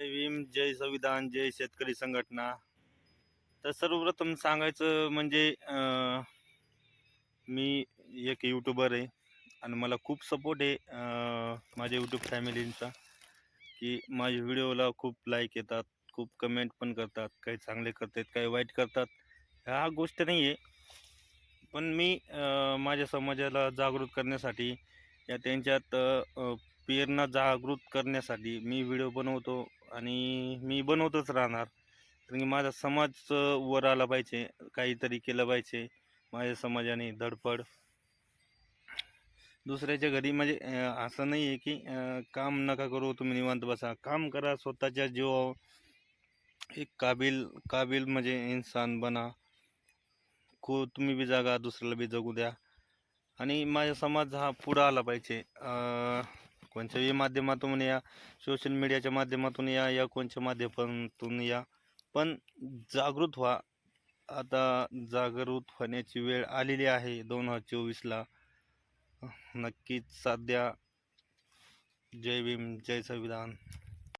जय भीम जय संविधान जय शेतकरी संघटना. तर सर्वप्रथम सांगायचं म्हणजे मी एक यूट्यूबर आहे आणि मला खूप सपोर्ट आहे माझ्या यूट्यूब फॅमिलींचा की माझ्या व्हिडिओला खूप लाईक येतात खूप कमेंट पण करतात काही चांगले करतात काही वाईट करतात. ह्या गोष्ट नाही आहे पण मी माझ्या समाजाला जागृत करण्यासाठी या त्यांच्यात प्रेरणा जागृत करण्यासाठी मी व्हिडिओ बनवतो. आणि मी बनवतच राहणार. कारण की माझा समाज वर आला पाहिजे काहीतरी केलं पाहिजे. माझ्या समाजाने धडपड. दुसऱ्याच्या घरी म्हणजे असं नाही आहे की काम नका करू तुम्ही निवांत बसा. काम करा स्वतःच्या जीवावर एक काबिल काबिल म्हणजे इन्सान बना. खो तुम्ही बी जागा दुसऱ्याला बी जगू द्या. आणि माझा समाज हा पुढं आला पाहिजे. कोणत्याही माध्यमातून या सोशल मीडियाच्या माध्यमातून या या कोणत्या माध्यमातून या. पण जागृत व्हा. आता जागृत होण्याची वेळ आलेली आहे दोन हजार चोवीसला नक्कीच साध्या जय भीम जय संविधान.